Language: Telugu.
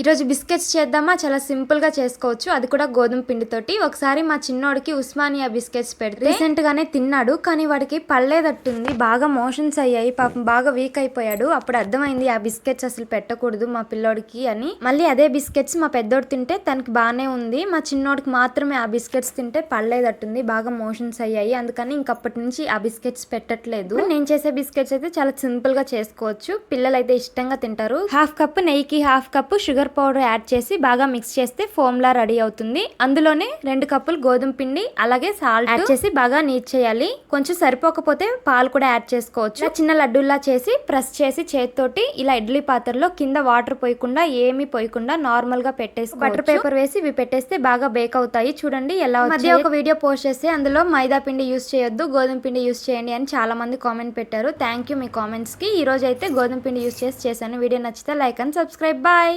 ఈరోజు బిస్కెట్స్ చేద్దామా? చాలా సింపుల్గా చేసుకోవచ్చు. అది కూడా గోధుమ పిండితోటి. ఒకసారి మా చిన్నోడికి ఉస్మానియా బిస్కెట్స్ పెడితే రీసెంట్ గానే తిన్నాడు కానీ వాడికి పళ్ళేదట్టుంది బాగా మోషన్స్ అయ్యాయి పాపం బాగా వీక్ అయిపోయాడు. అప్పుడు అర్థమైంది ఆ బిస్కెట్స్ అసలు పెట్టకూడదు మా పిల్లోడికి అని. మళ్ళీ అదే బిస్కెట్స్ మా పెద్దోడు తింటే తనకి బాగానే ఉంది. మా చిన్నోడికి మాత్రమే ఆ బిస్కెట్స్ తింటే పళ్ళేదట్టుంది బాగా మోషన్స్ అయ్యాయి. అందుకని ఇంకప్పటి నుంచి ఆ బిస్కెట్స్ పెట్టట్లేదు. నేను చేసే బిస్కెట్స్ అయితే చాలా సింపుల్గా చేసుకోవచ్చు. పిల్లలు అయితే ఇష్టంగా తింటారు. Half cup నెయ్యికి half cup sugar powder add చేసి బాగా మిక్స్ చేస్తే ఫోమ్ లా రెడీ అవుతుంది. అందులోనే రెండు కప్పులు గోధుమ పిండి అలాగే సాల్ట్ యాడ్ చేసి బాగా నీట్ చేయాలి. కొంచెం సరిపోకపోతే పాలు కూడా యాడ్ చేసుకోవచ్చు. చిన్న లడ్డూల్లా చేసి ప్రెస్ చేసి చేతితోటి ఇలా ఇడ్లీ పాత్రలో కింద వాటర్ పోయకుండా ఏమీ పోయకుండా నార్మల్గా పెట్టేసి బటర్ పేపర్ వేసి ఇవి పెట్టేస్తే బాగా బేక్ అవుతాయి. చూడండి ఎలా మధ్య ఒక వీడియో పోస్ట్ చేస్తే అందులో మైదా పిండి యూస్ చేయొద్దు గోధుమ పిండి యూస్ చేయండి అని చాలా మంది కామెంట్ పెట్టారు. థ్యాంక్ యూ మీ కామెంట్స్కి ఈ రోజు అయితే గోధుమ పిండి యూస్ చేసి చేశాను. వీడియో నచ్చితే లైక్ అండ్ సబ్స్క్రైబ్. బాయ్